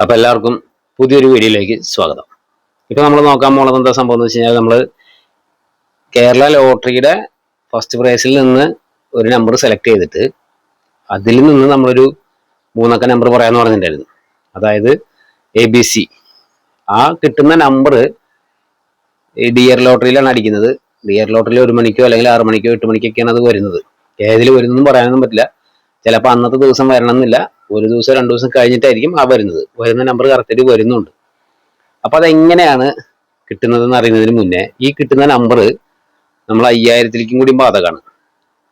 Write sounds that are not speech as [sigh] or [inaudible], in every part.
അപ്പൊ എല്ലാവർക്കും പുതിയൊരു വീഡിയോയിലേക്ക് സ്വാഗതം. ഇപ്പൊ നമ്മൾ നോക്കാൻ പോണത് എന്താ സംഭവം എന്ന് വെച്ച് കഴിഞ്ഞാൽ നമ്മൾ കേരള ലോട്ടറിയുടെ ഫസ്റ്റ് പ്രൈസിൽ നിന്ന് ഒരു നമ്പർ സെലക്ട് ചെയ്തിട്ട് അതിൽ നിന്ന് നമ്മളൊരു മൂന്നക്ക നമ്പർ പറയാന്ന് പറഞ്ഞിട്ടുണ്ടായിരുന്നു. അതായത് എ ബി സി ആ കിട്ടുന്ന നമ്പർ ഈ ഡിയർ ലോട്ടറിയിലാണ് അടിക്കുന്നത്. ഡിയർ ലോട്ടറിയിൽ ഒരു മണിക്കോ അല്ലെങ്കിൽ ആറ് മണിക്കോ എട്ട് മണിക്കൊക്കെയാണ് അത് വരുന്നത്. ഏതിൽ വരുന്നതെന്ന് പറയാനൊന്നും പറ്റില്ല. ചിലപ്പോൾ അന്നത്തെ ദിവസം വരണമെന്നില്ല. ഒരു ദിവസം രണ്ടു ദിവസം കഴിഞ്ഞിട്ടായിരിക്കും ആ വരുന്നത്. വരുന്ന നമ്പർ കറക്റ്റായിട്ട് വരുന്നുണ്ട്. അപ്പൊ അതെങ്ങനെയാണ് കിട്ടുന്നതെന്ന് അറിയുന്നതിന് മുന്നേ ഈ കിട്ടുന്ന നമ്പർ നമ്മൾ അയ്യായിരത്തിലേക്കും കൂടി ബാധകമാണ്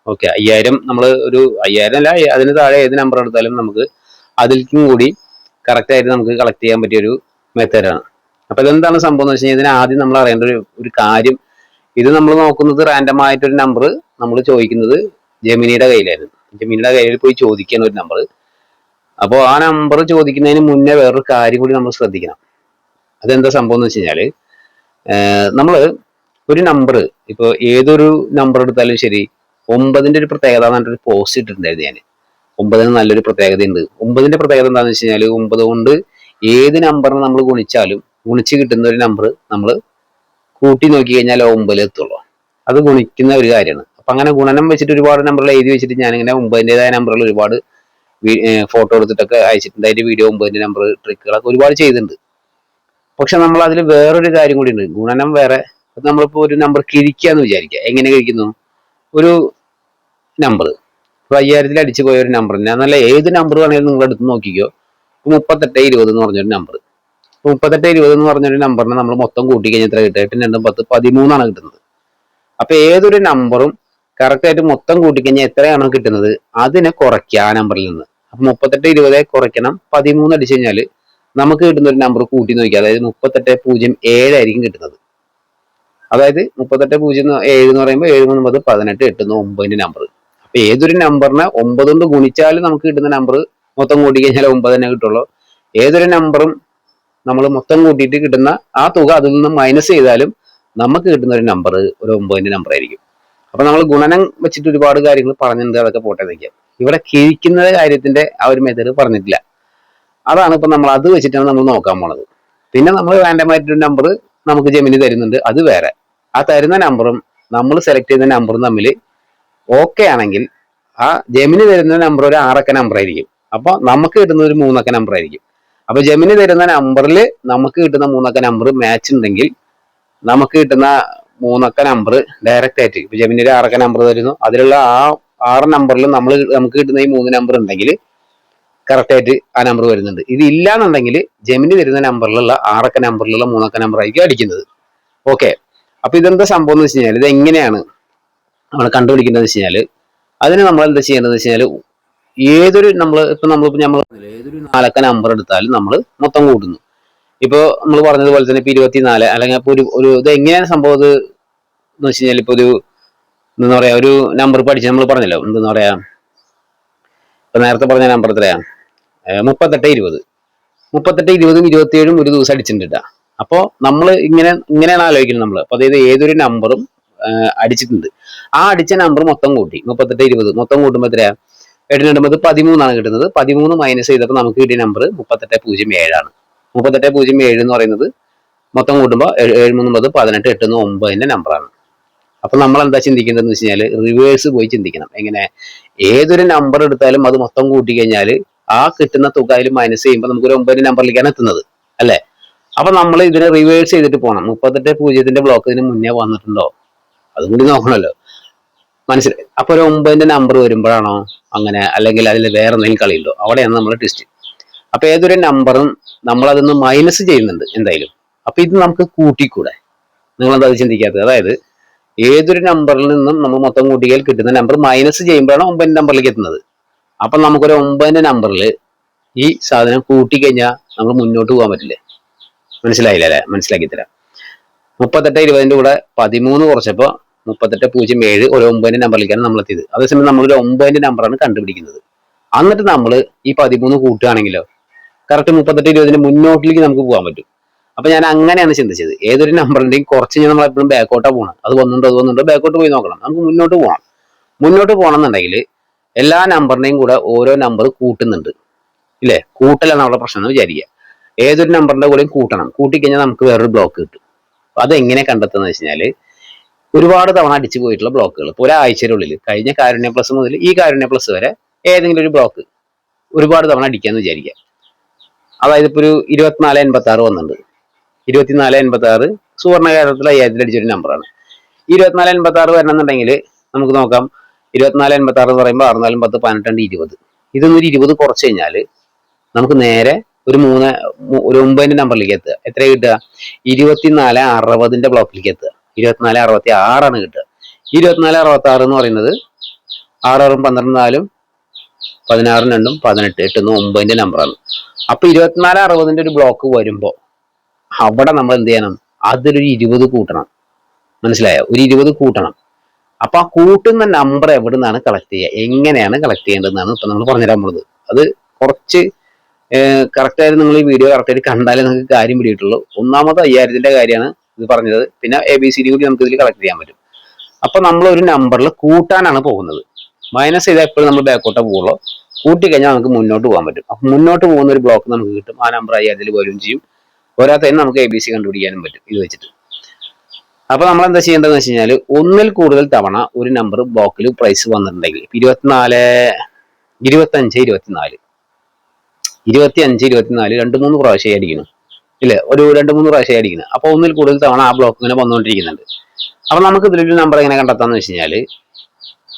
ഓക്കെ അയ്യായിരം നമ്മൾ ഒരു അയ്യായിരം അല്ല അതിന് താഴെ ഏത് നമ്പർ എടുത്താലും നമുക്ക് അതിലേക്കും കൂടി കറക്റ്റായിട്ട് നമുക്ക് കളക്ട് ചെയ്യാൻ പറ്റിയ ഒരു മെത്തേഡാണ് അപ്പൊ ഇതെന്താണ് സംഭവം എന്ന് വെച്ച് കഴിഞ്ഞാൽ ഇതിന് ആദ്യം നമ്മൾ അറിയേണ്ട ഒരു ഒരു കാര്യം ഇത് നമ്മൾ നോക്കുന്നത് റാൻഡം ആയിട്ടൊരു നമ്പർ നമ്മൾ ചോദിക്കുന്നത് ജമിനിയുടെ കയ്യിലായിരുന്നു. ജമിനിയുടെ കയ്യിൽ പോയി ചോദിക്കുന്ന ഒരു നമ്പർ അപ്പോൾ ആ നമ്പർ ചോദിക്കുന്നതിന് മുന്നേ വേറൊരു കാര്യം കൂടി നമ്മൾ ശ്രദ്ധിക്കണം. അതെന്താ സംഭവം എന്ന് വെച്ച് കഴിഞ്ഞാൽ നമ്മൾ ഒരു നമ്പർ ഇപ്പോൾ ഏതൊരു നമ്പർ എടുത്താലും ശരി ഒമ്പതിന്റെ ഒരു പ്രത്യേകത എന്ന് പോസ്റ്റ് ഇട്ടിട്ടുണ്ടായിരുന്നു ഞാൻ ഒമ്പതിന് നല്ലൊരു പ്രത്യേകത ഉണ്ട് ഒമ്പതിന്റെ പ്രത്യേകത എന്താണെന്ന് വെച്ച് കഴിഞ്ഞാൽ ഒമ്പത് കൊണ്ട് ഏത് നമ്പറിനെ നമ്മൾ ഗുണിച്ചാലും ഗുണിച്ച് കിട്ടുന്ന ഒരു നമ്പർ നമ്മൾ കൂട്ടി നോക്കി കഴിഞ്ഞാൽ ഒമ്പതിൽ എത്തുള്ളൂ. അത് ഗുണിക്കുന്ന ഒരു കാര്യമാണ്. അപ്പൊ അങ്ങനെ ഗുണനം വെച്ചിട്ട് ഒരുപാട് നമ്പറുകൾ എഴുതി വെച്ചിട്ട് ഞാനിങ്ങനെ ഒമ്പതിന്റെതായ നമ്പറുകൾ ഒരുപാട് ഫോട്ടോ എടുത്തിട്ടൊക്കെ അയച്ചിട്ടുണ്ട്. അതിന്റെ വീഡിയോ ഒമ്പതിന്റെ നമ്പർ ട്രിക്കുകളൊക്കെ ഒരുപാട് ചെയ്തിട്ടുണ്ട്. പക്ഷെ നമ്മൾ അതിൽ വേറൊരു കാര്യം കൂടി ഉണ്ട്. ഗുണനം വേറെ. നമ്മളിപ്പോൾ നമ്മളിപ്പോ ഒരു നമ്പർ കിഴിക്കാന്ന് വിചാരിക്കുക. എങ്ങനെ കിഴിക്കുന്നു? ഒരു നമ്പർ ഇപ്പൊ അയ്യായിരത്തിൽ അടിച്ചു പോയ ഒരു നമ്പർ നല്ല ഏത് നമ്പർ വേണമെങ്കിലും നിങ്ങൾ എടുത്ത് നോക്കിക്കോ. മുപ്പത്തെട്ട് ഇരുപത് എന്ന് പറഞ്ഞൊരു നമ്പർ മുപ്പത്തെട്ട് ഇരുപത് എന്ന് പറഞ്ഞൊരു നമ്പറിനെ നമ്മൾ മൊത്തം കൂട്ടി കഴിഞ്ഞാൽ എത്ര കിട്ടുക? എട്ടും രണ്ടും പത്ത് പതിമൂന്നാണ് കിട്ടുന്നത്. അപ്പൊ ഏതൊരു നമ്പറും കറക്റ്റ് ആയിട്ട് മൊത്തം കൂട്ടിക്കഴിഞ്ഞാൽ എത്രയാണോ കിട്ടുന്നത്? അതിനെ കുറയ്ക്കുക ആ നമ്പറിൽ നിന്ന്. അപ്പൊ മുപ്പത്തെട്ട് ഇരുപത് കുറയ്ക്കണം. പതിമൂന്ന് അടിച്ചു കഴിഞ്ഞാൽ നമുക്ക് കിട്ടുന്ന ഒരു നമ്പർ കൂട്ടി നോക്കിയാൽ അതായത് മുപ്പത്തെട്ട് പൂജ്യം ഏഴായിരിക്കും കിട്ടുന്നത്. അതായത് മുപ്പത്തെട്ട് പൂജ്യം ഏഴ് എന്ന് പറയുമ്പോൾ ഏഴ് മൂന്ന് ഒമ്പത് പതിനെട്ട് എട്ട് എന്ന് ഒമ്പതിന്റെ നമ്പർ അപ്പൊ ഏതൊരു നമ്പറിനെ ഒമ്പത് കൊണ്ട് ഗുണിച്ചാലും നമുക്ക് കിട്ടുന്ന നമ്പർ മൊത്തം കൂട്ടി കഴിഞ്ഞാൽ ഒമ്പത് തന്നെ കിട്ടുള്ളൂ. ഏതൊരു നമ്പറും നമ്മൾ മൊത്തം കൂട്ടിയിട്ട് കിട്ടുന്ന ആ തുക അതിൽ നിന്ന് മൈനസ് ചെയ്താലും നമുക്ക് കിട്ടുന്ന ഒരു നമ്പർ ഒരു ഒമ്പതിന്റെ നമ്പർ ആയിരിക്കും. അപ്പൊ നമ്മൾ ഗുണനം വെച്ചിട്ട് ഒരുപാട് കാര്യങ്ങൾ പറഞ്ഞിട്ടുണ്ട് അതൊക്കെ പോട്ടെ നിൽക്കാം ഇവിടെ കിഴിക്കുന്ന കാര്യത്തിന്റെ ആ ഒരു മെത്തേഡ് പറഞ്ഞിട്ടില്ല. അതാണ് ഇപ്പൊ നമ്മൾ അത് വെച്ചിട്ടാണ് നമ്മൾ നോക്കാൻ പോണത്. പിന്നെ നമ്മൾ റാൻഡമായിട്ടൊരു നമ്പർ നമുക്ക് ജെമിനി തരുന്നുണ്ട് അത് വേറെ. ആ തരുന്ന നമ്പറും നമ്മൾ സെലക്ട് ചെയ്യുന്ന നമ്പറും തമ്മിൽ ഓക്കെ ആണെങ്കിൽ ആ ജെമിനി തരുന്ന നമ്പർ ഒരു ആറക്ക നമ്പർ ആയിരിക്കും. അപ്പൊ നമുക്ക് കിട്ടുന്ന ഒരു മൂന്നക്ക നമ്പർ ആയിരിക്കും. അപ്പൊ ജെമിനി തരുന്ന നമ്പറിൽ നമുക്ക് കിട്ടുന്ന മൂന്നക്ക നമ്പർ മാച്ച് ഉണ്ടെങ്കിൽ നമുക്ക് കിട്ടുന്ന മൂന്നക്ക നമ്പർ ഡയറക്റ്റ് ആയിട്ട്. ഇപ്പൊ ജെമിനി ഒരു ആറക്ക നമ്പർ തരുന്നു. അതിലുള്ള ആ ആറ് നമ്പറിൽ നമ്മൾ നമുക്ക് കിട്ടുന്ന ഈ മൂന്ന് നമ്പർ ഉണ്ടെങ്കിൽ കറക്റ്റ് ആയിട്ട് ആ നമ്പർ വരുന്നുണ്ട്. ഇത് ഇല്ലാന്നുണ്ടെങ്കിൽ ജെമിനി തരുന്ന നമ്പറിലുള്ള ആറക്ക നമ്പറിലുള്ള മൂന്നക്ക നമ്പർ ആയിരിക്കും അടിക്കുന്നത്. ഓക്കെ അപ്പൊ ഇതെന്താ സംഭവം എന്ന് വെച്ച് കഴിഞ്ഞാൽ ഇത് എങ്ങനെയാണ് നമ്മൾ കണ്ടുപിടിക്കുന്നത് വെച്ച് കഴിഞ്ഞാൽ അതിന് നമ്മൾ എന്താ ചെയ്യേണ്ടത് വെച്ച് കഴിഞ്ഞാൽ ഏതൊരു നമ്മൾ ഇപ്പൊ നമ്മളിപ്പോ നമ്മൾ ഏതൊരു നാലക്ക നമ്പർ എടുത്താലും നമ്മൾ മൊത്തം കൂട്ടുന്നു. ഇപ്പൊ നമ്മൾ പറഞ്ഞതുപോലെ തന്നെ ഇപ്പൊ ഇരുപത്തിനാല് അല്ലെങ്കിൽ ഇപ്പൊ ഒരു ഒരു ഇത് എങ്ങനെയാണ് സംഭവം? എന്ന് വെച്ച് കഴിഞ്ഞാൽ ഇപ്പൊ ഒരു എന്താ പറയാ ഒരു നമ്പർ പഠിച്ച് നമ്മൾ പറഞ്ഞല്ലോ എന്താ പറയാ ഇപ്പൊ നേരത്തെ പറഞ്ഞ നമ്പർ എത്രയാ? മുപ്പത്തെട്ട് ഇരുപത്. മുപ്പത്തെട്ട് ഇരുപതും ഇരുപത്തിയേഴും ഒരു ദിവസം അടിച്ചിട്ടുണ്ട് അപ്പോൾ നമ്മൾ ഇങ്ങനെ ഇങ്ങനെയാണ് ആലോചിക്കുന്നത് നമ്മൾ അപ്പൊ അതായത് ഏതൊരു നമ്പറും അടിച്ചിട്ടുണ്ട്. ആ അടിച്ച നമ്പർ മൊത്തം കൂട്ടി. മുപ്പത്തെട്ട് ഇരുപത് മൊത്തം കൂട്ടുമ്പോൾ എത്രയാ? എട്ടിന് കിട്ടുമ്പോൾ പതിമൂന്നാണ് കിട്ടുന്നത്. പതിമൂന്ന് മൈനസ് ചെയ്തപ്പോൾ നമുക്ക് കിട്ടിയ നമ്പർ മുപ്പത്തെട്ട് പൂജ്യം ഏഴാണ്. മുപ്പത്തെട്ട് പൂജ്യം ഏഴ് എന്ന് പറയുന്നത് മൊത്തം കൂട്ടുമ്പോൾ ഏഴ് മൂന്ന് പത് പതിനെട്ട് എട്ട് എന്ന് ഒമ്പതിന്റെ നമ്പറാണ് അപ്പം നമ്മൾ എന്താ ചിന്തിക്കേണ്ടതെന്ന് വെച്ച് കഴിഞ്ഞാൽ റിവേഴ്സ് പോയി ചിന്തിക്കണം. എങ്ങനെ? ഏതൊരു നമ്പർ എടുത്താലും അത് മൊത്തം കൂട്ടി കഴിഞ്ഞാൽ ആ കിട്ടുന്ന തുക അതിൽ മൈനസ് ചെയ്യുമ്പോൾ നമുക്കൊരു ഒമ്പതിന്റെ നമ്പറിലേക്കാണ് എത്തുന്നത്. അല്ലേ? അപ്പം നമ്മൾ ഇതിനെ റിവേഴ്സ് ചെയ്തിട്ട് പോകണം മുപ്പത്തെട്ട് പൂജ്യത്തിന്റെ ബ്ലോക്ക് ഇതിന് മുന്നേ വന്നിട്ടുണ്ടോ? അതും കൂടി നോക്കണമല്ലോ മനസ്സിലായി? അപ്പോൾ ഒരു ഒമ്പതിന്റെ നമ്പർ വരുമ്പോഴാണോ? അങ്ങനെ അല്ലെങ്കിൽ അതിൽ വേറെ എന്തെങ്കിലും കളിയുണ്ടോ? അവിടെയാണ് നമ്മൾ ടെസ്റ്റ് അപ്പൊ ഏതൊരു നമ്പറും നമ്മൾ അതൊന്ന് മൈനസ് ചെയ്യുന്നുണ്ട് എന്തായാലും. അപ്പൊ ഇത് നമുക്ക് കൂട്ടിക്കൂടെ? നിങ്ങൾ എന്താ ചിന്തിക്കാത്തത്? അതായത് ഏതൊരു നമ്പറിൽ നിന്നും നമ്മൾ മൊത്തം കൂട്ടിയാൽ കിട്ടുന്ന നമ്പർ മൈനസ് ചെയ്യുമ്പോഴാണ് ഒമ്പതിന്റെ നമ്പറിലേക്ക് എത്തുന്നത്. അപ്പൊ നമുക്കൊരു ഒമ്പതിന്റെ നമ്പറിൽ ഈ സാധനം കൂട്ടിക്കഴിഞ്ഞാൽ നമ്മൾ മുന്നോട്ട് പോകാൻ പറ്റില്ലേ? മനസ്സിലായില്ല അല്ലെ? മനസ്സിലാക്കി തരാം. മുപ്പത്തെട്ട് ഇരുപതിന്റെ കൂടെ പതിമൂന്ന് കുറച്ചപ്പോ മുപ്പത്തെട്ട് പൂജ്യം ഏഴ് ഒരു ഒമ്പതിന്റെ നമ്പറിലേക്കാണ് നമ്മൾ എത്തിയത്. അതേസമയം നമ്മളൊരു ഒമ്പതിന്റെ നമ്പറാണ് കണ്ടുപിടിക്കുന്നത്. എന്നിട്ട് നമ്മൾ ഈ പതിമൂന്ന് കൂട്ടുകയാണെങ്കിലോ കറക്റ്റ് മുപ്പത്തെട്ട് ഇരുപതിന് മുന്നോട്ടിലേക്ക് നമുക്ക് പോകാൻ പറ്റും. അപ്പൊ ഞാൻ അങ്ങനെയാണ് ചിന്തിച്ചത്. ഏതൊരു നമ്പറിന്റെയും കുറച്ച് ഞാൻ നമ്മൾ എപ്പോഴും ബാക്കോട്ടാ പോകണം അത് വന്നുണ്ടോ അത് വന്നുണ്ടോ ബാക്കോട്ട് പോയി നോക്കണം. നമുക്ക് മുന്നോട്ട് പോകണം മുന്നോട്ട് പോകണം എന്നുണ്ടെങ്കിൽ എല്ലാ നമ്പറിനെയും കൂടെ ഓരോ നമ്പർ കൂട്ടുന്നുണ്ട്. ഇല്ലേ? കൂട്ടലാണ് നമ്മുടെ പ്രശ്നം എന്ന് വിചാരിക്കുക. ഏതൊരു നമ്പറിന്റെ കൂടെയും കൂട്ടണം. കൂട്ടിക്കഴിഞ്ഞാൽ നമുക്ക് വേറൊരു ബ്ലോക്ക് കിട്ടും. അതെങ്ങനെ കണ്ടെത്തുന്നത് വെച്ച് കഴിഞ്ഞാൽ ഒരുപാട് തവണ അടിച്ചു പോയിട്ടുള്ള ബ്ലോക്കുകൾ ഇപ്പോൾ ഒരാഴ്ചയുടെ കഴിഞ്ഞ കാരുണ്യ പ്ലസ് മുതൽ ഈ കാരുണ്യ പ്ലസ് വരെ ഏതെങ്കിലും ഒരു ബ്ലോക്ക് ഒരുപാട് തവണ അടിക്കാന്ന് വിചാരിക്കാം അതായത് ഇപ്പോൾ ഒരു ഇരുപത്തിനാല് എൺപത്തി ആറ് വന്നിട്ടുണ്ട്. ഇരുപത്തിനാല് എൺപത്തി ആറ് സുവർണ കേരളത്തിൽ അയ്യായിരത്തിൽ അടിച്ചൊരു നമ്പറാണ്. ഇരുപത്തിനാല് എൺപത്തി ആറ് വരണമെന്നുണ്ടെങ്കിൽ നമുക്ക് നോക്കാം. ഇരുപത്തിനാല് എൺപത്തി ആറ് എന്ന് പറയുമ്പോൾ ആറുനാലും പത്ത് പതിനെട്ടുണ്ട് ഇരുപത്. ഇതൊന്നൊരു ഇരുപത് കുറച്ച് കഴിഞ്ഞാൽ നമുക്ക് നേരെ ഒരു മൂന്ന് ഒരു ഒമ്പതിന്റെ നമ്പറിലേക്ക് എത്തുക. എത്ര കിട്ടുക? ഇരുപത്തിനാല് അറുപതിന്റെ ബ്ലോക്കിലേക്ക് എത്തുക. ഇരുപത്തിനാല് അറുപത്തി ആറാണ് കിട്ടുക. ഇരുപത്തിനാല് അറുപത്തി ആറ് എന്ന് പറയുന്നത് ആറാറും പന്ത്രണ്ട് നാലും പതിനാറും രണ്ടും പതിനെട്ട് എട്ടുന്ന ഒമ്പതിന്റെ നമ്പറാണ് അപ്പൊ ഇരുപത്തിനാല് അറുപതിന്റെ ഒരു ബ്ലോക്ക് വരുമ്പോൾ അവിടെ നമ്മൾ എന്ത് ചെയ്യണം? അതിലൊരു ഇരുപത് കൂട്ടണം. മനസ്സിലായോ? ഒരു ഇരുപത് കൂട്ടണം. അപ്പോൾ ആ കൂട്ടുന്ന നമ്പർ എവിടെ നിന്നാണ് കളക്ട് ചെയ്യുക? എങ്ങനെയാണ് കളക്ട് ചെയ്യേണ്ടതെന്നാണ് ഇപ്പൊ നമ്മൾ പറഞ്ഞുതരാൻ പോകുന്നത് അത് കുറച്ച് കറക്റ്റായിട്ട് നിങ്ങൾ ഈ വീഡിയോ കറക്റ്റായിട്ട് കണ്ടാലേ നിങ്ങൾക്ക് കാര്യം പിടിയിട്ടുള്ളൂ ഒന്നാമത് അയ്യായിരത്തിന്റെ കാര്യമാണ് ഇത് പറഞ്ഞത്. പിന്നെ എ ബി സി ഡി കൂടി നമുക്ക് ഇതിൽ കളക്ട് ചെയ്യാൻ പറ്റും. അപ്പോൾ നമ്മൾ ഒരു നമ്പറിൽ കൂട്ടാനാണ് പോകുന്നത്. മൈനസ് ചെയ്താൽ എപ്പോഴും നമ്മൾ ബാക്കോട്ടേ പോകുള്ളൂ കൂട്ടി കഴിഞ്ഞാൽ നമുക്ക് മുന്നോട്ട് പോകാൻ പറ്റും. അപ്പൊ മുന്നോട്ട് പോകുന്ന ഒരു ബ്ലോക്ക് നമുക്ക് കിട്ടും. ആ നമ്പർ ആയി അതിൽ വരും ചെയ്യും. പോരാത്തതിന് നമുക്ക് എ ബി സി കണ്ടുപിടിക്കാനും പറ്റും. ഇത് വെച്ചിട്ട്. അപ്പൊ നമ്മൾ എന്താ ചെയ്യേണ്ടതെന്ന് വെച്ച് കഴിഞ്ഞാൽ ഒന്നിൽ കൂടുതൽ തവണ ഒരു നമ്പർ ബ്ലോക്കിൽ പ്രൈസ് വന്നിട്ടുണ്ടെങ്കിൽ ഇരുപത്തിനാല് ഇരുപത്തഞ്ച് ഇരുപത്തിനാല്. ഇരുപത്തി അഞ്ച് ഇരുപത്തിനാല് രണ്ട് മൂന്ന് പ്രാവശ്യം അടിക്കുന്നു. ഇല്ലേ? ഒരു രണ്ട് മൂന്ന് പ്രാവശ്യം അടിക്കുന്നത് അപ്പൊ ഒന്നിൽ കൂടുതൽ തവണ ആ ബ്ലോക്ക് ഇങ്ങനെ വന്നുകൊണ്ടിരിക്കുന്നുണ്ട്. അപ്പൊ നമുക്ക് ഇതിലൊരു നമ്പർ എങ്ങനെ കണ്ടെത്താന്ന് വെച്ച് കഴിഞ്ഞാൽ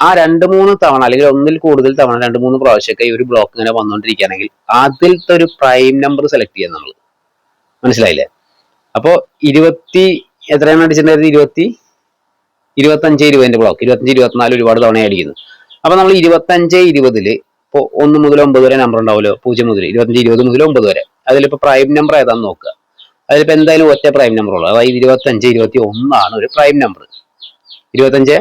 ആ രണ്ട് മൂന്ന് തവണ അല്ലെങ്കിൽ ഒന്നിൽ കൂടുതൽ തവണ രണ്ട് മൂന്ന് പ്രാവശ്യമൊക്കെ ഈ ഒരു ബ്ലോക്ക് ഇങ്ങനെ വന്നുകൊണ്ടിരിക്കുകയാണെങ്കിൽ അതിലത്തെ ഒരു പ്രൈം നമ്പർ സെലക്ട് ചെയ്യാം നമ്മൾ മനസ്സിലായില്ലേ? അപ്പോൾ ഇരുപത്തി എത്രയാണ് അടിച്ചിട്ടുണ്ടായിരുന്നത്? ഇരുപത്തി ഇരുപത്തഞ്ച് ഇരുപതിന്റെ ബ്ലോക്ക് ഇരുപത്തഞ്ച് ഇരുപത്തിനാല് ഒരുപാട് തവണ അടിക്കുന്നു അപ്പൊ നമ്മൾ ഇരുപത്തഞ്ച് ഇരുപതിൽ ഇപ്പോൾ ഒന്ന് മുതൽ ഒമ്പത് വരെ നമ്പർ ഉണ്ടാവുമല്ലോ? പൂജ്യം മുതൽ ഇരുപത്തഞ്ച് ഇരുപത് മുതൽ ഒമ്പത് വരെ. അതിലിപ്പോൾ പ്രൈം നമ്പർ ഏതാന്ന് നോക്കുക. അതിലിപ്പോൾ എന്തായാലും ഒറ്റ പ്രൈം നമ്പർ ഉള്ളൂ. അതായത് ഇരുപത്തഞ്ച് ഇരുപത്തി ഒന്നാണ് ഒരു പ്രൈം നമ്പർ ഇരുപത്തഞ്ച്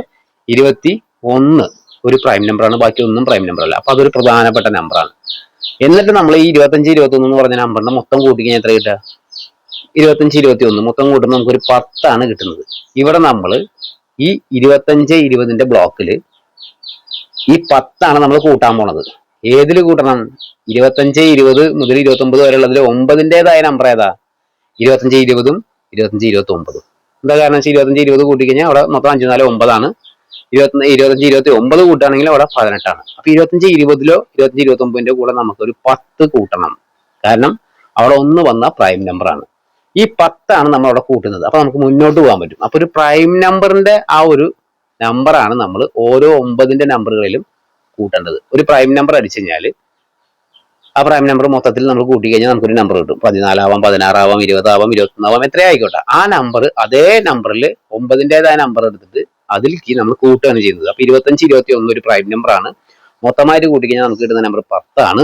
ഇരുപത്തി ഒന്ന് ഒരു പ്രൈം നമ്പറാണ് ബാക്കി ഒന്നും പ്രൈം നമ്പർ അല്ല. അപ്പൊ അതൊരു പ്രധാനപ്പെട്ട നമ്പറാണ് എന്നിട്ട് നമ്മൾ ഈ ഇരുപത്തഞ്ച് ഇരുപത്തി ഒന്ന് എന്ന് പറഞ്ഞ നമ്പറിന്റെ മൊത്തം കൂട്ടിക്കാൻ എത്ര കിട്ടുക? ഇരുപത്തഞ്ച് ഇരുപത്തി ഒന്ന് മൊത്തം കൂട്ടുമ്പോൾ നമുക്കൊരു പത്താണ് കിട്ടുന്നത്. ഇവിടെ നമ്മൾ ഈ ഇരുപത്തഞ്ച് ഇരുപതിന്റെ ബ്ലോക്കിൽ ഈ പത്താണ് നമ്മൾ കൂട്ടാൻ പോണത്. ഏതിൽ കൂട്ടണം? ഇരുപത്തഞ്ച് ഇരുപത് മുതൽ ഇരുപത്തി ഒമ്പത് വരെ ഉള്ളതിൽ ഒമ്പതിന്റെതായ നമ്പർ ഏതാ? ഇരുപത്തഞ്ച് ഇരുപതും ഇരുപത്തഞ്ച് ഇരുപത്തി ഒമ്പതും എന്താ കാരണം വെച്ചാൽ ഇരുപത്തഞ്ച് ഇരുപത് കൂട്ടിക്കഴിഞ്ഞാൽ അവിടെ മൊത്തം അഞ്ച് നാല് ഒമ്പതാണ്. ഇരുപത്തി ഇരുപത്തഞ്ച് ഇരുപത്തി ഒമ്പത് കൂട്ടാണെങ്കിൽ അവിടെ പതിനെട്ടാണ്. അപ്പൊ ഇരുപത്തഞ്ച് ഇരുപതിലോ ഇരുപത്തഞ്ച് ഇരുപത്തി ഒമ്പതിന്റെ കൂടെ നമുക്ക് ഒരു പത്ത് കൂട്ടണം. കാരണം അവിടെ ഒന്ന് വന്ന പ്രൈം നമ്പറാണ് ഈ പത്താണ് നമ്മൾ അവിടെ കൂട്ടുന്നത്. അപ്പൊ നമുക്ക് മുന്നോട്ട് പോകാൻ പറ്റും. അപ്പൊ ഒരു പ്രൈം നമ്പറിന്റെ ആ ഒരു നമ്പറാണ് നമ്മൾ ഓരോ ഒമ്പതിന്റെ നമ്പറുകളിലും കൂട്ടേണ്ടത്. ഒരു പ്രൈം നമ്പർ അടിച്ചു കഴിഞ്ഞാൽ ആ പ്രൈം നമ്പർ മൊത്തത്തിൽ നമ്മൾ കൂട്ടി കഴിഞ്ഞാൽ നമുക്കൊരു നമ്പർ കിട്ടും. പതിനാലാവാം പതിനാറാവാം ഇരുപതാവാം ഇരുപത്തൊന്നാവാം എത്ര ആയിക്കോട്ടെ ആ നമ്പർ അതേ നമ്പറിൽ ഒമ്പതിന്റെതായ നമ്പർ എടുത്തിട്ട് അതിലേക്ക് നമ്മൾ കൂട്ടുകയാണ് ചെയ്യുന്നത്. അപ്പൊ ഇരുപത്തഞ്ച് ഇരുപത്തി ഒന്ന് ഒരു പ്രൈം നമ്പർ ആണ്. മൊത്തമായിട്ട് കൂട്ടിക്കഴിഞ്ഞാൽ നമുക്ക് കിട്ടുന്ന നമ്പർ പത്താണ്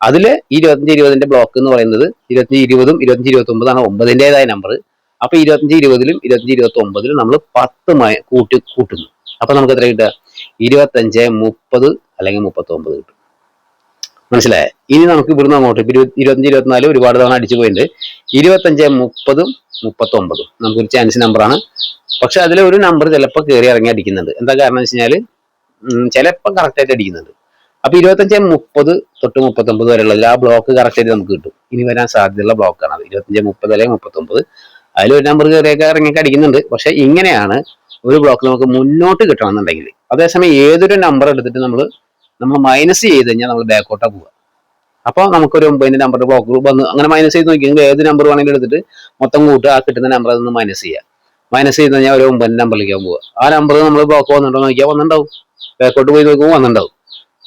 അതിൽ ഇരുപത്തഞ്ച് ഇരുപതിന്റെ ബ്ലോക്ക് എന്ന് പറയുന്നത് ഇരുപത്തഞ്ച് ഇരുപതും ഇരുപത്തഞ്ച് ഇരുപത്തി ഒമ്പതാണ് ഒമ്പതിന്റെതായ നമ്പർ അപ്പൊ ഇരുപത്തഞ്ച് ഇരുപതിലും ഇരുപത്തഞ്ച് ഇരുപത്തി ഒമ്പതിലും നമ്മൾ പത്ത് കൂട്ടി കൂട്ടുന്നു. അപ്പൊ നമുക്ക് എത്ര കിട്ടുക? ഇരുപത്തഞ്ച് മുപ്പത് അല്ലെങ്കിൽ മുപ്പത്തി ഒമ്പത് കിട്ടും. മനസ്സിലായേ? ഇനി നമുക്ക് ഇവിടുന്ന് അങ്ങോട്ട് ഇരുപത്തി ഇരുപത്തഞ്ച് ഇരുപത്തിനാല് ഒരുപാട് തവണ അടിച്ചു പോയിട്ടുണ്ട്. ഇരുപത്തഞ്ച് മുപ്പതും മുപ്പത്തി ഒമ്പതും നമുക്കൊരു ചാൻസ് നമ്പറാണ് പക്ഷെ അതിൽ ഒരു നമ്പർ ചിലപ്പോൾ കയറി ഇറങ്ങി അടിക്കുന്നുണ്ട്. എന്താ കാരണം വെച്ച് കഴിഞ്ഞാൽ ചിലപ്പോൾ കറക്റ്റായിട്ട് അടിക്കുന്നുണ്ട്. അപ്പൊ ഇരുപത്തഞ്ച് മുപ്പത് തൊട്ട് മുപ്പത്തൊമ്പത് വരെയുള്ളതിൽ ആ ബ്ലോക്ക് കറക്റ്റായിട്ട് നമുക്ക് കിട്ടും. ഇനി വരാൻ സാധ്യതയുള്ള ബ്ലോക്കാണ് അത്. ഇരുപത്തഞ്ച് മുപ്പത് അല്ലെങ്കിൽ മുപ്പത്തൊമ്പത്. അതിലൊരു നമ്പർ കയറിയൊക്കെ ഇറങ്ങിയൊക്കെ അടിക്കുന്നുണ്ട്. പക്ഷെ ഇങ്ങനെയാണ് ഒരു ബ്ലോക്ക് നമുക്ക് മുന്നോട്ട് കിട്ടണമെന്നുണ്ടെങ്കിൽ. അതേസമയം ഏതൊരു നമ്പർ എടുത്തിട്ട് നമ്മൾ നമ്മൾ മൈനസ് ചെയ്ത് കഴിഞ്ഞാൽ നമ്മൾ ബാക്കോട്ടാ പോവുക. അപ്പോൾ നമുക്കൊരു ഒമ്പതിന്റെ നമ്പർ ബ്ലോക്ക് വന്ന് അങ്ങനെ മൈനസ് ചെയ്ത് നോക്കി ഏത് നമ്പർ വേണമെങ്കിലും എടുത്തിട്ട് മൊത്തം കൂട്ടുക ആ കിട്ടുന്ന നമ്പർ അതൊന്ന് മൈനസ് ചെയ്യുക. മൈനസ് ചെയ്ത് കഴിഞ്ഞാൽ ഒരു ഒമ്പതിന്റെ നമ്പറിലേക്ക് പോവുക. ആ നമ്പർ നമ്മൾ ബ്ലോക്ക് വന്നിട്ടോ നോക്കിയാൽ വന്നിട്ടുണ്ടാവും. ബാക്കോട്ട് പോയി നോക്കുമ്പോൾ വന്നിട്ടുണ്ടാവും.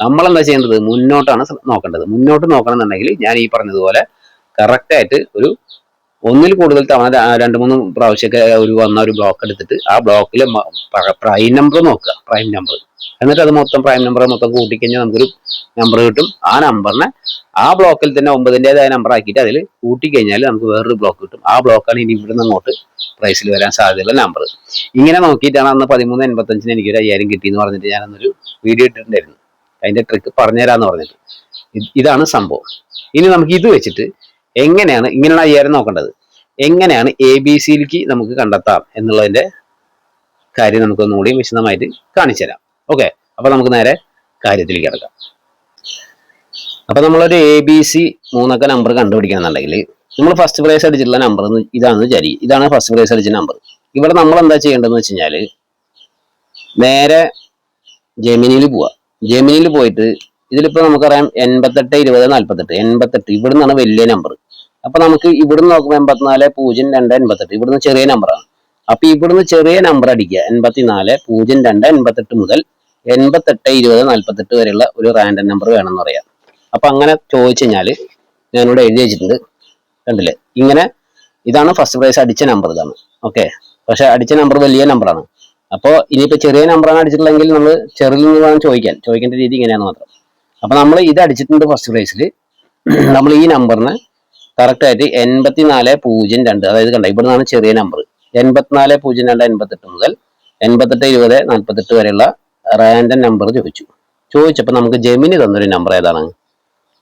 നമ്മൾ എന്താ ചെയ്യേണ്ടത്? മുന്നോട്ടാണ് നോക്കേണ്ടത്. മുന്നോട്ട് നോക്കണമെന്നുണ്ടെങ്കിൽ ഞാൻ ഈ പറഞ്ഞതുപോലെ കറക്റ്റായിട്ട് ഒരു ഒന്നിൽ കൂടുതൽ തവണ രണ്ട് മൂന്ന് പ്രാവശ്യമൊക്കെ ഒരു വന്ന ഒരു ബ്ലോക്ക് എടുത്തിട്ട് ആ ബ്ലോക്കിൽ പ്രൈം നമ്പർ നോക്കുക പ്രൈം നമ്പർ എന്നിട്ട് അത് മൊത്തം പ്രൈം നമ്പർ മൊത്തം കൂട്ടിക്കഴിഞ്ഞാൽ നമുക്കൊരു നമ്പർ കിട്ടും. ആ നമ്പറിനെ ആ ബ്ലോക്കിൽ തന്നെ ഒമ്പതിന്റെതായ നമ്പർ ആക്കിയിട്ട് അതിൽ കൂട്ടിക്കഴിഞ്ഞാൽ നമുക്ക് വേറൊരു ബ്ലോക്ക് കിട്ടും. ആ ബ്ലോക്കാണ് ഇനി ഇവിടുന്ന് അങ്ങോട്ട് പ്രൈസിൽ വരാൻ സാധ്യതയുള്ള നമ്പർ ഇങ്ങനെ നോക്കിയിട്ടാണ് അന്ന് പതിമൂന്ന് എൺപത്തഞ്ചിന് എനിക്കൊരു അയ്യായിരം കിട്ടിയെന്ന് പറഞ്ഞിട്ട് ഞാൻ അന്നൊരു വീഡിയോ ഇട്ടിട്ടുണ്ടായിരുന്നു. അതിന്റെ ട്രിക്ക് പറഞ്ഞുതരാമെന്ന് പറഞ്ഞിട്ട്. ഇത് ഇതാണ് സംഭവം. ഇനി നമുക്ക് ഇത് വെച്ചിട്ട് എങ്ങനെയാണ് ഇങ്ങനെയാണ് അയ്യായിരം നോക്കേണ്ടത്? എങ്ങനെയാണ് എ ബി സിയിലേക്ക് നമുക്ക് കണ്ടെത്താം എന്നുള്ളതിന്റെ കാര്യം നമുക്ക് ഒന്നുകൂടി വിശദമായിട്ട് കാണിച്ചു തരാം. ഓക്കെ അപ്പൊ നമുക്ക് നേരെ കാര്യത്തിലേക്ക് കിടക്കാം. അപ്പൊ നമ്മളൊരു എ ബി സി മൂന്നൊക്കെ നമ്പർ കണ്ടുപിടിക്കണമെന്നുണ്ടെങ്കിൽ നമ്മൾ ഫസ്റ്റ് പ്രൈസ് അടിച്ചിട്ടുള്ള നമ്പർ ഇതാണ് ചരി ഇതാണ് ഫസ്റ്റ് പ്രൈസ് അടിച്ച നമ്പർ ഇവിടെ നമ്മൾ എന്താ ചെയ്യേണ്ടതെന്ന് വെച്ച് കഴിഞ്ഞാൽ നേരെ ജെമിനിയിൽ പോവാ. ജെമിനിയിൽ പോയിട്ട് ഇതിലിപ്പോ നമുക്കറിയാം എൺപത്തെട്ട് ഇരുപത് നാൽപ്പത്തെട്ട് എൺപത്തെട്ട്. ഇവിടെ നിന്നാണ് വലിയ നമ്പർ അപ്പൊ നമുക്ക് ഇവിടുന്ന് നോക്കുമ്പോൾ എൺപത്തിനാല് പൂജ്യം രണ്ട് എൺപത്തെട്ട്. ഇവിടുന്ന് ചെറിയ നമ്പറാണ് അപ്പൊ ഇവിടുന്ന് ചെറിയ നമ്പർ അടിക്കുക. എൺപത്തിനാല് പൂജ്യം രണ്ട് എൺപത്തെട്ട് മുതൽ എൺപത്തെട്ട് ഇരുപത് നാൽപ്പത്തെട്ട് വരെയുള്ള ഒരു റാൻഡം നമ്പർ വേണമെന്ന് പറയാം. അപ്പൊ അങ്ങനെ ചോദിച്ചു കഴിഞ്ഞാൽ ഞാനിവിടെ എഴുതി വെച്ചിട്ടുണ്ട്. കണ്ടില്ലേ? ഇങ്ങനെ ഇതാണ് ഫസ്റ്റ് പ്രൈസ് അടിച്ച നമ്പർ ഇതാണ്. ഓക്കെ പക്ഷെ അടിച്ച നമ്പർ വലിയ നമ്പറാണ് അപ്പോൾ ഇനിയിപ്പോൾ ചെറിയ നമ്പറാണ് അടിച്ചിട്ടുള്ളതെങ്കിൽ നമ്മൾ ചെറിയ നിന്ന് വേണം ചോദിക്കാൻ. ചോദിക്കേണ്ട രീതി ഇങ്ങനെയാണ് മാത്രം. അപ്പോൾ നമ്മൾ ഇത് അടിച്ചിട്ടുണ്ട് ഫസ്റ്റ് പ്രൈസിൽ നമ്മൾ ഈ നമ്പറിന് കറക്റ്റ് ആയിട്ട് എൺപത്തിനാല് പൂജ്യം രണ്ട്. അതായത് കണ്ട ഇവിടെ നിന്നാണ് ചെറിയ നമ്പർ എൺപത്തിനാല് പൂജ്യം രണ്ട് എൺപത്തെട്ട് മുതൽ എൺപത്തെട്ട് ഇരുപത് നാൽപ്പത്തെട്ട് വരെയുള്ള റാൻഡം നമ്പർ ചോദിച്ചു. ചോദിച്ചപ്പോൾ നമുക്ക് ജെമിനി തന്നൊരു നമ്പർ ഏതാണ്?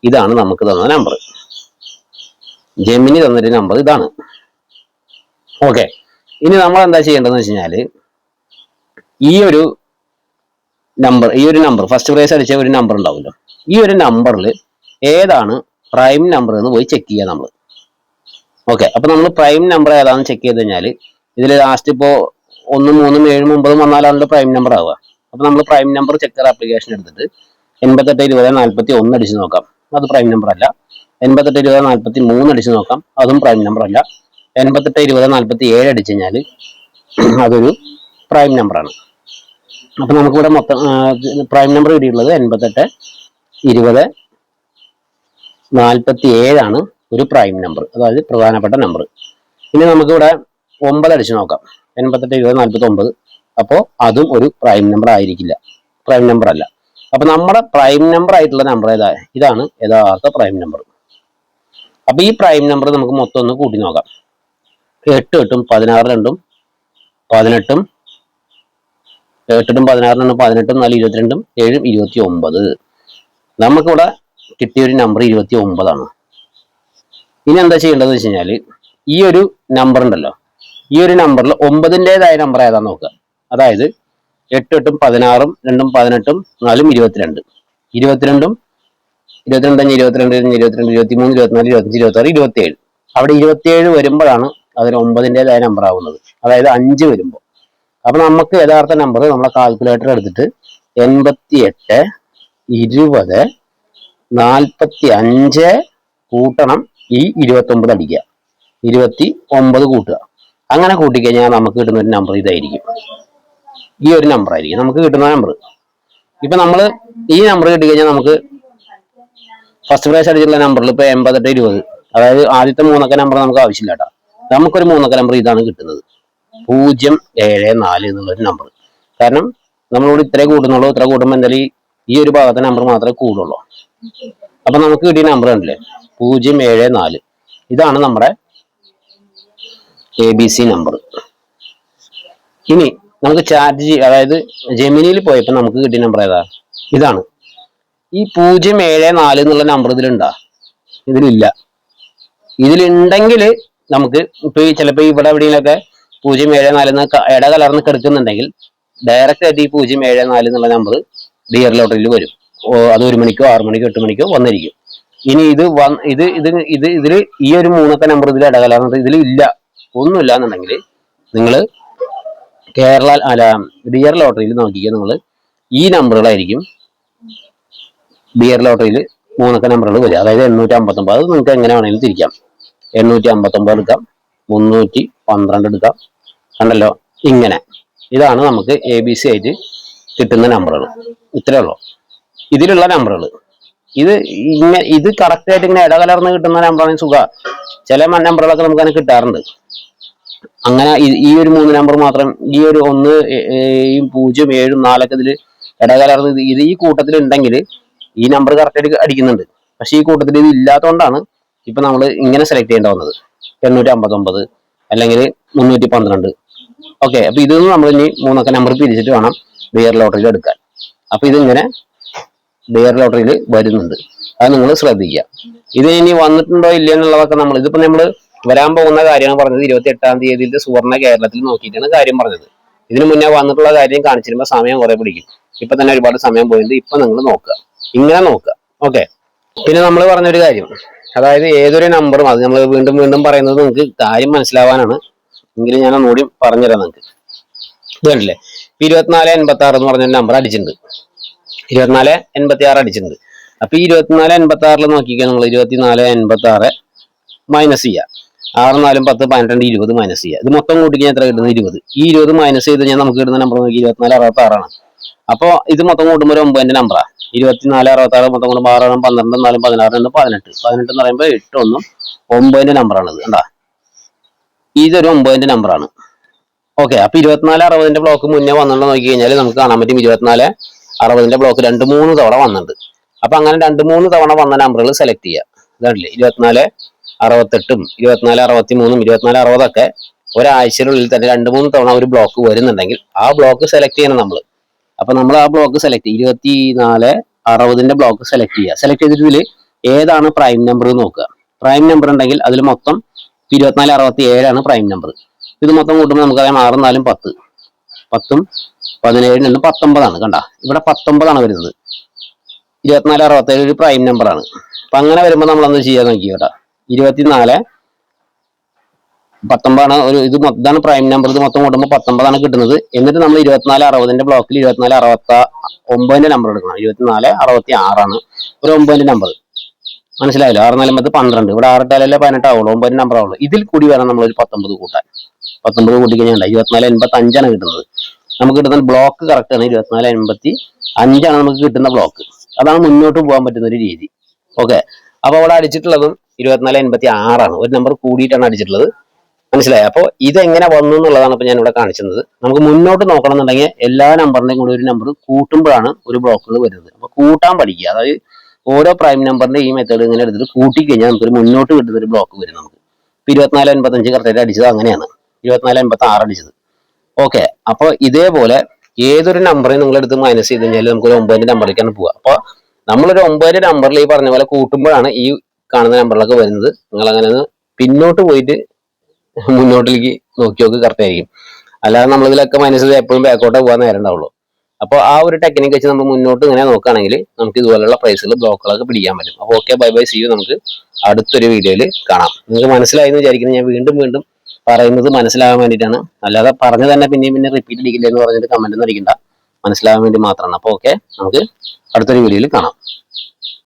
ഇതാണ് നമുക്ക് തന്ന നമ്പർ ജെമിനി തന്നൊരു നമ്പർ ഇതാണ്. ഓക്കെ ഇനി നമ്മൾ എന്താ ചെയ്യേണ്ടതെന്ന് വെച്ച് കഴിഞ്ഞാൽ ഈ ഒരു നമ്പർ ഈ ഒരു നമ്പർ ഫസ്റ്റ് പ്രൈസ് അടിച്ച ഒരു നമ്പർ ഉണ്ടാവുമല്ലോ. ഈ ഒരു നമ്പറിൽ ഏതാണ് പ്രൈം നമ്പർ എന്ന് പോയി ചെക്ക് ചെയ്യുക നമ്മൾ ഓക്കെ അപ്പൊ നമ്മൾ പ്രൈം നമ്പർ ഏതാണെന്ന് ചെക്ക് ചെയ്ത് കഴിഞ്ഞാൽ ഇതിൽ ലാസ്റ്റ് ഇപ്പോൾ ഒന്നും മൂന്നും ഏഴും ഒമ്പതും വന്നാലാണല്ലോ പ്രൈം നമ്പർ ആവുക. അപ്പൊ നമ്മൾ പ്രൈം നമ്പർ ചെക്കർ ആപ്ലിക്കേഷൻ എടുത്തിട്ട് എൺപത്തെട്ട് ഇരുപത് നാൽപ്പത്തി ഒന്ന് അടിച്ച് നോക്കാം. അത് പ്രൈം നമ്പർ അല്ല. എൺപത്തെട്ട് ഇരുപത് നാൽപ്പത്തി മൂന്ന് അടിച്ച് നോക്കാം. അതും പ്രൈം നമ്പർ അല്ല. എൺപത്തെട്ട് ഇരുപത് നാൽപ്പത്തി ഏഴ് അടിച്ച് കഴിഞ്ഞാൽ [clears throat] അതൊരു പ്രൈം നമ്പറാണ് അപ്പൊ നമുക്കിവിടെ മൊത്തം പ്രൈം നമ്പർ കിട്ടിയിട്ടുള്ളത് എൺപത്തെട്ട് ഇരുപത് നാൽപ്പത്തി ഏഴാണ് ഒരു പ്രൈം നമ്പർ അതായത് പ്രധാനപ്പെട്ട നമ്പർ. ഇനി നമുക്കിവിടെ ഒമ്പത് അടിച്ച് നോക്കാം. എൺപത്തെട്ട് ഇരുപത് നാൽപ്പത്തി ഒമ്പത് അപ്പോൾ അതും ഒരു പ്രൈം നമ്പർ ആയിരിക്കില്ല. പ്രൈം നമ്പർ അല്ല. അപ്പൊ നമ്മുടെ പ്രൈം നമ്പർ ആയിട്ടുള്ള നമ്പർ ഏതാ? ഇതാണ് യഥാർത്ഥ പ്രൈം നമ്പർ. അപ്പൊ ഈ പ്രൈം നമ്പർ നമുക്ക് മൊത്തം ഒന്ന് കൂട്ടി നോക്കാം. എട്ട് എട്ടും പതിനാറ് രണ്ടും പതിനെട്ടും എട്ടെട്ടും പതിനാറ് രണ്ടും പതിനെട്ടും നാല് ഇരുപത്തിരണ്ടും ഏഴും ഇരുപത്തി ഒമ്പത് നമുക്കിവിടെ കിട്ടിയ ഒരു നമ്പർ ഇരുപത്തി ഒമ്പതാണ് ഇനി എന്താ ചെയ്യേണ്ടതെന്ന് വെച്ച് കഴിഞ്ഞാൽ ഈ ഒരു നമ്പർ ഉണ്ടല്ലോ ഈ ഒരു നമ്പറിൽ ഒമ്പതിന്റെതായ നമ്പർ ഏതാന്ന് നോക്കുക. അതായത് എട്ട് എട്ടും പതിനാറും രണ്ടും പതിനെട്ടും നാലും ഇരുപത്തിരണ്ട്. ഇരുപത്തിരണ്ടും ഇരുപത്തിരണ്ട് അഞ്ച് ഇരുപത്തിരണ്ട് ഇരുപത്തിരണ്ട് ഇരുപത്തി മൂന്ന് ഇരുപത്തിനാല് ഇരുപത്തഞ്ച് ഇരുപത്തി ആറ് ഇരുപത്തിയേഴ്. അവിടെ ഇരുപത്തിയേഴ് വരുമ്പോഴാണ് അതിന് ഒമ്പതിന്റെതായ നമ്പർ ആവുന്നത്. അതായത് അഞ്ച് വരുമ്പോൾ. അപ്പം നമുക്ക് യഥാർത്ഥ നമ്പർ നമ്മളെ കാൽക്കുലേറ്റർ എടുത്തിട്ട് എൺപത്തി എട്ട് ഇരുപത് നാൽപ്പത്തി അഞ്ച് കൂട്ടണം ഈ ഇരുപത്തി ഒമ്പത് അടിക്കുക. ഇരുപത്തി ഒമ്പത് കൂട്ടുക. അങ്ങനെ കൂട്ടിക്കഴിഞ്ഞാൽ നമുക്ക് കിട്ടുന്ന ഒരു നമ്പർ ഇതായിരിക്കും. ഈ ഒരു നമ്പർ ആയിരിക്കും. നമുക്ക് കിട്ടുന്ന നമ്പർ ഇപ്പൊ നമ്മൾ ഈ നമ്പർ കിട്ടിക്കഴിഞ്ഞാൽ നമുക്ക് ഫസ്റ്റ് പ്രൈസ് അടിച്ചുള്ള നമ്പറിൽ ഇപ്പൊ എൺപത്തെട്ട് ഇരുപത്. അതായത് ആദ്യത്തെ മൂന്നക്ക നമ്പർ നമുക്ക് ആവശ്യമില്ല കേട്ടോ. നമുക്കൊരു മൂന്നക്ക നമ്പർ ഇതാണ് കിട്ടുന്നത്. പൂജ്യം ഏഴ് നാല് എന്നുള്ളൊരു നമ്പർ കാരണം നമ്മളോട് ഇത്രേ കൂടുന്നുള്ളൂ ഇത്ര കൂടുമ്പോൾ എന്തായാലും ഈ ഒരു ഭാഗത്തെ നമ്പർ മാത്രമേ കൂടുള്ളൂ. അപ്പൊ നമുക്ക് കിട്ടിയ നമ്പർ ഉണ്ടല്ലേ പൂജ്യം ഏഴ് നാല്. ഇതാണ് നമ്മുടെ എ ബി സി നമ്പർ ഇനി നമുക്ക് ചാർജ് അതായത് ജെമിനിയിൽ പോയപ്പോൾ നമുക്ക് കിട്ടിയ നമ്പർ ഏതാ? ഇതാണ്. ഈ പൂജ്യം ഏഴ് നാല് എന്നുള്ള നമ്പർ ഇതിലുണ്ടാ? ഇതിലില്ല. ഇതിലുണ്ടെങ്കിൽ നമുക്ക് ഇപ്പൊ ഈ ചിലപ്പോൾ ഇവിടെ എവിടെയെങ്കിലൊക്കെ പൂജ്യം ഏഴ് നാല് ഇട കലർന്ന് കിടക്കുന്നുണ്ടെങ്കിൽ ഡയറക്റ്റ് ആയിട്ട് ഈ പൂജ്യം ഏഴ് നാല് എന്നുള്ള നമ്പർ ഡിയർ ലോട്ടറിയിൽ വരും. അത് ഒരു മണിക്കോ ആറു മണിക്കോ എട്ട് മണിക്കോ വന്നിരിക്കും. ഇനി ഇത് ഇത് ഇത് ഇത് ഇതിൽ ഈ ഒരു മൂന്നൊക്കെ നമ്പർ ഇതിൽ ഇടകലർന്നത് ഇതിൽ ഇല്ല ഒന്നുമില്ല എന്നുണ്ടെങ്കിൽ നിങ്ങൾ കേരള അല്ല ബിയർ ലോട്ടറിയിൽ നോക്കിക്കുക നിങ്ങൾ ഈ നമ്പറുകളായിരിക്കും ബിയർ ലോട്ടറിയിൽ മൂന്നൊക്കെ നമ്പറുകൾ വരിക. അതായത് എണ്ണൂറ്റി അമ്പത്തൊമ്പത് അത് നിങ്ങൾക്ക് എങ്ങനെ വേണമെങ്കിലും തിരിക്കാം. എണ്ണൂറ്റി അമ്പത്തൊമ്പത് എടുക്കാം. മുന്നൂറ്റി പന്ത്രണ്ട് എടുക്കാം. കണ്ടല്ലോ? ഇങ്ങനെ. ഇതാണ് നമുക്ക് എ ബി സി ആയിട്ട് കിട്ടുന്ന നമ്പറുകൾ ഇത്രയേ ഉള്ളൂ. ഇതിലുള്ള നമ്പറുകൾ ഇത് ഇങ്ങനെ ഇത് കറക്റ്റ് ആയിട്ട് ഇങ്ങനെ ഇടകലർന്ന് കിട്ടുന്ന നമ്പറാണ് സുഖ. ചില നമ്പറുകളൊക്കെ നമുക്ക് അങ്ങനെ കിട്ടാറുണ്ട്. അങ്ങനെ ഈ- ഒരു മൂന്ന് നമ്പർ മാത്രം ഈ ഒരു ഒന്ന് പൂജ്യം ഏഴും നാലൊക്കെ ഇതിൽ ഇടകലർന്ന് ഇത് ഈ കൂട്ടത്തിൽ ഉണ്ടെങ്കിൽ ഈ നമ്പർ കറക്റ്റായിട്ട് അടിക്കുന്നുണ്ട്. പക്ഷേ ഈ കൂട്ടത്തിൽ ഇത് ഇല്ലാത്തതുകൊണ്ടാണ് ഇപ്പൊ നമ്മൾ ഇങ്ങനെ സെലക്ട് ചെയ്യേണ്ട വന്നത്. എണ്ണൂറ്റി അമ്പത്തൊമ്പത് അല്ലെങ്കിൽ മുന്നൂറ്റി പന്ത്രണ്ട് ഓക്കെ അപ്പൊ ഇതൊന്നും നമ്മൾ ഇനി മൂന്നൊക്കെ നമ്പർ പിരിച്ചിട്ട് വേണം ബിയർ ലോട്ടറിയിൽ എടുക്കാൻ. അപ്പൊ ഇതിങ്ങനെ ബിയർ ലോട്ടറിയിൽ വരുന്നുണ്ട്. അത് നിങ്ങൾ ശ്രദ്ധിക്കുക. ഇത് ഇനി വന്നിട്ടുണ്ടോ ഇല്ല എന്നുള്ളതൊക്കെ നമ്മൾ ഇതിപ്പോ നമ്മൾ വരാൻ പോകുന്ന കാര്യമാണ് പറഞ്ഞത്. ഇരുപത്തി എട്ടാം തീയതിയിലത്തെ സുവർണ കേരളത്തിൽ നോക്കിയിട്ടാണ് കാര്യം പറഞ്ഞത്. ഇതിനു മുന്നേ വന്നിട്ടുള്ള കാര്യം കാണിച്ചിരുമ്പോൾ സമയം കുറെ പിടിക്കും. ഇപ്പൊ തന്നെ ഒരുപാട് സമയം പോയിട്ട് ഇപ്പൊ നിങ്ങൾ നോക്കുക. ഇങ്ങനെ നോക്കുക. ഓക്കെ. പിന്നെ നമ്മൾ പറഞ്ഞൊരു കാര്യം. അതായത് ഏതൊരു നമ്പറും അത് നമ്മൾ വീണ്ടും വീണ്ടും പറയുന്നത് നിങ്ങൾക്ക് കാര്യം മനസ്സിലാവാനാണ്. എങ്കിലും ഞാൻ ഒന്നുകൂടി പറഞ്ഞുതരാം നിങ്ങൾക്ക്. ഇത് കണ്ടില്ലേ ഇപ്പൊ ഇരുപത്തിനാല് എൺപത്തി ആറ് എന്ന് പറഞ്ഞൊരു നമ്പർ അടിച്ചിട്ടുണ്ട്. ഇരുപത്തിനാല് എൺപത്തി ആറ് അടിച്ചിട്ടുണ്ട് അപ്പൊ ഈ ഇരുപത്തിനാല് എൺപത്തി ആറിൽ നോക്കിക്കാൻ നമ്മൾ ഇരുപത്തിനാല് എൺപത്തി ആറ് മൈനസ് ചെയ്യുക ആറ് നാലും പത്ത് പന്ത്രണ്ട് ഇരുപത് മൈനസ് ചെയ്യുക ഇത് മൊത്തം കൂട്ടിക്കാൻ എത്ര കിട്ടുന്നത്? ഇരുപത്. ഈ ഇരുപത് മൈനസ് ചെയ്ത് കഴിഞ്ഞാൽ നമുക്ക് കിട്ടുന്ന നമ്പർ നോക്കി ഇരുപത്തിനാല് അറുപത്തി ആറാണ് അപ്പോൾ ഇത് മൊത്തം കൂട്ടുമ്പോൾ ഒരു ഒമ്പതിന്റെ നമ്പറാണ് ഇരുപത്തിനാല് അറുപത്തി ആറ് മൊത്തം കൂടുമ്പോൾ ആറാണ് പന്ത്രണ്ട് നാലും പതിനാറ് രണ്ട് പതിനെട്ട്. പതിനെട്ട് എന്ന് പറയുമ്പോൾ എട്ട് ഒന്നും ഒമ്പതിന്റെ നമ്പറാണ് ഇത് കണ്ടാ? ഇതൊരു ഒമ്പതിന്റെ നമ്പറാണ് ഓക്കെ അപ്പൊ ഇരുപത്തിനാല് അറുപതിന്റെ ബ്ലോക്ക് മുന്നേ വന്നിട്ട് നോക്കി കഴിഞ്ഞാൽ നമുക്ക് കാണാൻ പറ്റും. ഇരുപത്തിനാല് അറുപതിന്റെ ബ്ലോക്ക് രണ്ട് മൂന്ന് തവണ വന്നിട്ടുണ്ട്. അപ്പൊ അങ്ങനെ രണ്ട് മൂന്ന് തവണ വന്ന നമ്പറുകൾ സെലക്ട് ചെയ്യുക ഇതാണല്ലേ? ഇരുപത്തിനാല് അറുപത്തെട്ടും ഇരുപത്തിനാല് അറുപത്തി മൂന്നും ഇരുപത്തിനാല് അറുപതൊക്കെ ഒരാഴ്ചയിലുള്ളിൽ തന്നെ രണ്ട് മൂന്ന് തവണ ഒരു ബ്ലോക്ക് വരുന്നുണ്ടെങ്കിൽ ആ ബ്ലോക്ക് സെലക്ട് ചെയ്യണം നമ്മൾ അപ്പൊ നമ്മൾ ആ ബ്ലോക്ക് സെലക്ട് ഇരുപത്തിനാല് അറുപതിന്റെ ബ്ലോക്ക് സെലക്ട് ചെയ്യുക സെലക്ട് ചെയ്തിട്ട് ഏതാണ് പ്രൈം നമ്പർ നോക്കുക. പ്രൈം നമ്പർ ഉണ്ടെങ്കിൽ അതിൽ മൊത്തം ഇരുപത്തിനാല് അറുപത്തി ഏഴാണ് പ്രൈം നമ്പർ ഇത് മൊത്തം കൂട്ടുമ്പോൾ നമുക്കറിയാം ആറും നാലും പത്ത്. പത്തും പതിനേഴും നിന്ന് പത്തൊമ്പതാണ് കണ്ട? ഇവിടെ പത്തൊമ്പതാണ് വരുന്നത്. ഇരുപത്തിനാല് അറുപത്തേഴ് ഒരു പ്രൈം നമ്പറാണ് അപ്പൊ അങ്ങനെ വരുമ്പോൾ നമ്മൾ എന്ത് ചെയ്യാൻ നോക്കി കേട്ടോ? ഇരുപത്തിനാല് പത്തൊമ്പതാണ് ഒരു ഇത് മൊത്തമാണ് പ്രൈം നമ്പർ ഇത് മൊത്തം കൂട്ടുമ്പോൾ പത്തൊമ്പതാണ് കിട്ടുന്നത്. എന്നിട്ട് നമ്മൾ ഇരുപത്തിനാല് അറുപതിന്റെ ബ്ലോക്കിൽ ഇരുപത്തിനാല് അറുപത്തി ഒമ്പതിന്റെ നമ്പർ എടുക്കണം. ഇരുപത്തിനാല് അറുപത്തി ആറാണ് ഒരു ഒമ്പതിന്റെ നമ്പർ മനസ്സിലായല്ലോ? ആറ് നാലമ്പത് പന്ത്രണ്ട്. ഇവിടെ ആറിട്ടാലല്ലേ പതിനെട്ടാവുള്ളൂ ഒമ്പതിന്റെ നമ്പർ ആവുള്ളൂ. ഇതിൽ കൂടി വേണം നമ്മൾ ഒരു പത്തൊമ്പത് കൂട്ടാൻ. പത്തൊമ്പത് കൂട്ടിക്കഴിഞ്ഞാൽ ഇരുപത്തിനാല് എൺപത്തി അഞ്ചാണ് കിട്ടുന്നത്. നമുക്ക് കിട്ടുന്ന ബ്ലോക്ക് കറക്റ്റ് ആണ്. ഇരുപത്തിനാല് എൺപത്തി അഞ്ചാണ് നമുക്ക് കിട്ടുന്ന ബ്ലോക്ക് അതാണ് മുന്നോട്ട് പോകാൻ പറ്റുന്ന ഒരു രീതി. ഓക്കെ അപ്പോൾ അവിടെ അടിച്ചിട്ടുള്ളതും ഇരുപത്തിനാല് എൺപത്തി ആറാണ്. ഒരു നമ്പർ കൂടിയിട്ടാണ് അടിച്ചിട്ടുള്ളത്. മനസ്സിലായി? അപ്പോൾ ഇതെങ്ങനെ വന്നു എന്നുള്ളതാണ് ഇപ്പൊ ഞാൻ ഇവിടെ കാണിച്ചത് നമുക്ക് മുന്നോട്ട് നോക്കണം എന്നുണ്ടെങ്കിൽ എല്ലാ നമ്പറിന്റെയും കൂടെ ഒരു നമ്പർ കൂട്ടുമ്പോഴാണ് ഒരു ബ്ലോക്കുകൾ വരുന്നത്. അപ്പോൾ കൂട്ടാൻ പഠിക്കുക. അതായത് ഓരോ പ്രൈം നമ്പറിന്റെ ഈ മെത്തേഡ് ഇങ്ങനെ എടുത്തിട്ട് കൂട്ടിക്കഴിഞ്ഞാൽ നമുക്കൊരു മുന്നോട്ട് കിട്ടുന്ന ഒരു ബ്ലോക്ക് വരും നമുക്ക്. ഇപ്പൊ ഇരുപത്തിനാല് എൺപത്തഞ്ച് കറക്റ്റായിട്ട് അടിച്ചത് അങ്ങനെയാണ്. ഇരുപത്തിനാല് എൺപത്തി ആറ് അടിച്ചത്. ഓക്കെ അപ്പോൾ ഇതേപോലെ ഏതൊരു നമ്പറേയും നിങ്ങൾ എടുത്ത് മൈനസ് ചെയ്ത് കഴിഞ്ഞാൽ നമുക്ക് ഒരു ഒമ്പതിന്റെ നമ്പറിലേക്കാണ് പോവുക. അപ്പോൾ നമ്മളൊരു ഒമ്പതിന്റെ നമ്പറിൽ ഈ പറഞ്ഞ പോലെ കൂട്ടുമ്പോഴാണ് ഈ കാണുന്ന നമ്പറിലൊക്കെ വരുന്നത്. നിങ്ങൾ അങ്ങനെ ഒന്ന് പിന്നോട്ട് പോയിട്ട് മുന്നോട്ടിലേക്ക് നോക്കി നോക്ക് കറക്റ്റ് ആയിരിക്കും. അല്ലാതെ നമ്മളിതിലൊക്കെ മൈനസ് ചെയ്ത് എപ്പോഴും ബാക്കോട്ടേ പോകാൻ നേരം ഉണ്ടാവുള്ളൂ. അപ്പോൾ ആ ഒരു ടെക്നിക്ക് വെച്ച് നമ്മൾ മുന്നോട്ട് ഇങ്ങനെ നോക്കുകയാണെങ്കിൽ നമുക്ക് ഇതുപോലുള്ള പ്രൈസുകൾ ബ്ലോക്കുകളൊക്കെ പിടിക്കാൻ പറ്റും. അപ്പോൾ okay bye bye see you നമുക്ക് അടുത്തൊരു വീഡിയോയിൽ കാണാം. നിങ്ങൾക്ക് മനസ്സിലായി എന്ന് വിചാരിക്കുന്നത് ഞാൻ വീണ്ടും വീണ്ടും പറയുന്നത് മനസ്സിലാകാൻ വേണ്ടിയിട്ടാണ്. അല്ലാതെ പറഞ്ഞു തന്നെ പിന്നെയും പിന്നെ റിപ്പീറ്റ് അടിക്കില്ല എന്ന് പറഞ്ഞിട്ട് കമന്റ് ഒന്നും അടിക്കണ്ട. മനസ്സിലാകാൻ വേണ്ടി മാത്രമാണ്. അപ്പോൾ ഓക്കെ നമുക്ക് അടുത്തൊരു വീഡിയോയിൽ കാണാം.